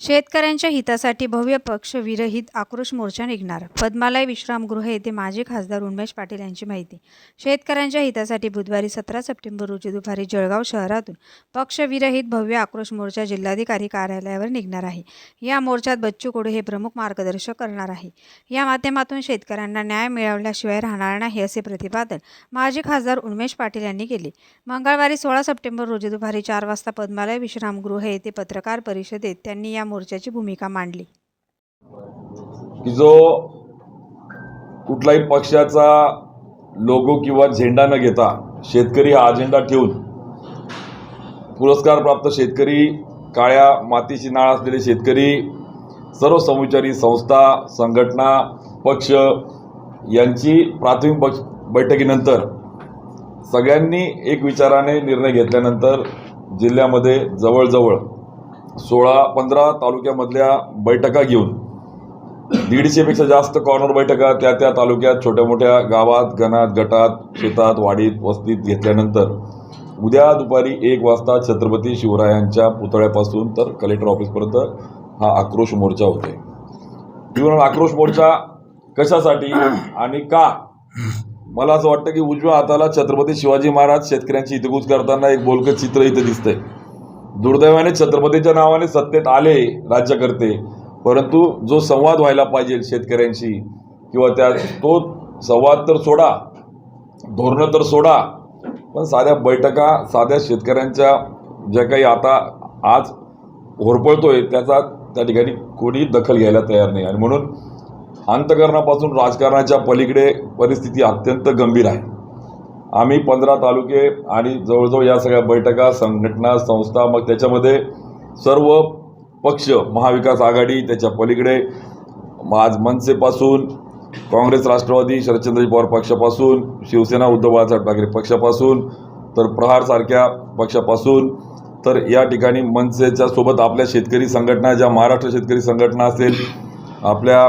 शेतकऱ्यांच्या हितासाठी भव्य पक्ष विरहित आक्रोश मोर्चा निघणार. पद्मालय विश्रामगृह येथे माजी खासदार उन्मेश पाटील यांची माहिती. शेतकऱ्यांच्या हितासाठी बुधवारी सतरा सप्टेंबर रोजी दुपारी जळगाव शहरातून पक्षविरहित भव्य आक्रोश मोर्चा जिल्हाधिकारी कार्यालयावर निघणार आहे. या मोर्चात बच्चू कडू हे प्रमुख मार्गदर्शक करणार आहे. या माध्यमातून शेतकऱ्यांना न्याय मिळवल्याशिवाय राहणार नाही असे प्रतिपादन माजी खासदार उन्मेश पाटील यांनी केले. मंगळवारी सोळा सप्टेंबर रोजी दुपारी चार वाजता पद्मालय विश्रामगृह येथे पत्रकार परिषदेत त्यांनी या मोर्चाची भूमिका मांडली. की जो कुठलाही पक्षाचा लोगो किंवा झेंडा न घेता शेतकरी हा अजेंडा ठेवून पुरस्कार प्राप्त शेतकरी काळ्या मातीची नाळ असलेले शेतकरी सर्व समविचारी संस्था संघटना पक्ष यांची प्राथमिक पक्ष बैठकीनंतर सगळ्यांनी एक विचाराने निर्णय घेतल्यानंतर जिल्ह्यामध्ये जवळजवळ सोळा पंधरा तालुक्यामधल्या बैठका घेऊन दीडशेपेक्षा जास्त कॉर्नर बैठका त्या त्या तालुक्यात छोट्या मोठ्या गावात गणात गटात शेतात वाडीत वस्तीत घेतल्यानंतर उद्या दुपारी एक वाजता छत्रपती शिवरायांच्या पुतळ्यापासून तर कलेक्टर ऑफिसपर्यंत हा आक्रोश मोर्चा होते जीवन आक्रोश मोर्चा कशासाठी आणि का? मला असं वाटतं की उजव्या हाताला छत्रपती शिवाजी महाराज शेतकऱ्यांची हितगुज करताना एक बोलकं चित्र इथं दिसतंय. दुर्दैवाने छत्रपतीच्या नावाने सत्तेत आले राज्यकर्ते. परंतु जो संवाद व्हायला पाहिजे शेतकऱ्यांशी किंवा त्या तो संवाद तर सोडा धोरणं तर सोडा पण साध्या बैठका साध्या शेतकऱ्यांच्या ज्या काही आता आज होरपळतोय त्याचा त्या ठिकाणी कोणी दखल घ्यायला तयार नाही. आणि म्हणून अंतकरणापासून राजकारणाच्या पलीकडे परिस्थिती अत्यंत गंभीर आहे. आम्ही पंधरा तालुके आणि जवळजवळ या सगळ्या बैठका संघटना संस्था मग त्याच्यामध्ये सर्व पक्ष महाविकास आघाडी त्याच्या पलीकडे. आज मनसेपासून काँग्रेस राष्ट्रवादी शरदचंद्रजी पवार पक्षापासून शिवसेना उद्धव बाळासाहेब ठाकरे पक्षापासून तर प्रहारसारख्या पक्षापासून तर या ठिकाणी मनसेच्या सोबत आपल्या शेतकरी संघटना ज्या महाराष्ट्र शेतकरी संघटना असेल आपल्या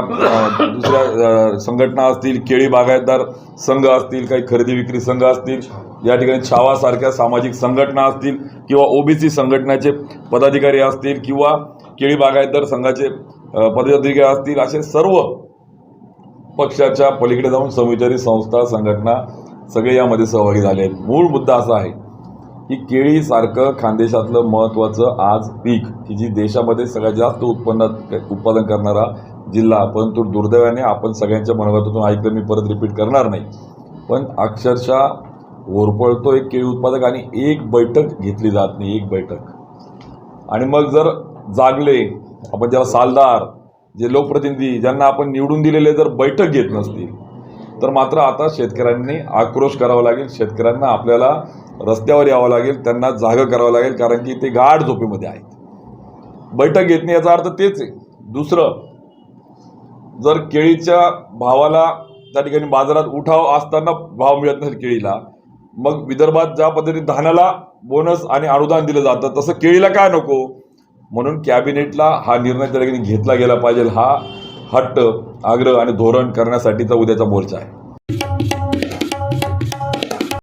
दुसऱ्या संघटना असतील केळी बागायतदार संघ असतील काही खरेदी विक्री संघ असतील या ठिकाणी छावासारख्या सामाजिक संघटना असतील किंवा ओबीसी संघटनाचे पदाधिकारी असतील किंवा केळी बागायतदार संघाचे पदाधिकारी असतील असे सर्व पक्षाच्या पलीकडे जाऊन समविचारी संस्था संघटना सगळे यामध्ये सहभागी झाले आहेत. मूळ मुद्दा असा आहे की केळीसारखं खानदेशातलं महत्त्वाचं आज पीक की जी देशामध्ये सगळ्यात जास्त उत्पन्नात उत्पादन करणारा जिल्हा परंतु दुर्दैवाने आपण सगळ्यांच्या मनोगतातून ऐकलं मी परत रिपीट करणार नाही. पण अक्षरशः ओरपळतो एक केळी उत्पादक आणि एक बैठक घेतली जात नाही एक बैठक. आणि मग जर जागले आपण ज्याला सालदार जे लोकप्रतिनिधी ज्यांना आपण निवडून दिलेले जर बैठक घेत नसतील तर मात्र आता शेतकऱ्यांनी आक्रोश करावा लागेल शेतकऱ्यांना आपल्याला रस्त्यावर यावं लागेल त्यांना जागं करावं लागेल कारण की ते गाढ झोपेमध्ये आहेत. बैठक घेत नाही याचा अर्थ तेच आहे. दुसरं जर केळीच्या भावाला त्या ठिकाणी बाजारात उठाव असताना भाव मिळत नसेल केळीला मग विदर्भात ज्या पद्धतीने धानाला बोनस आणि अनुदान दिलं जातं तसं केळीला काय नको? म्हणून कॅबिनेटला हा निर्णय त्या ठिकाणी घेतला गेला पाहिजे. हा हट्ट आग्रह आणि धोरण करण्यासाठीचा उद्याचा मोर्चा आहे.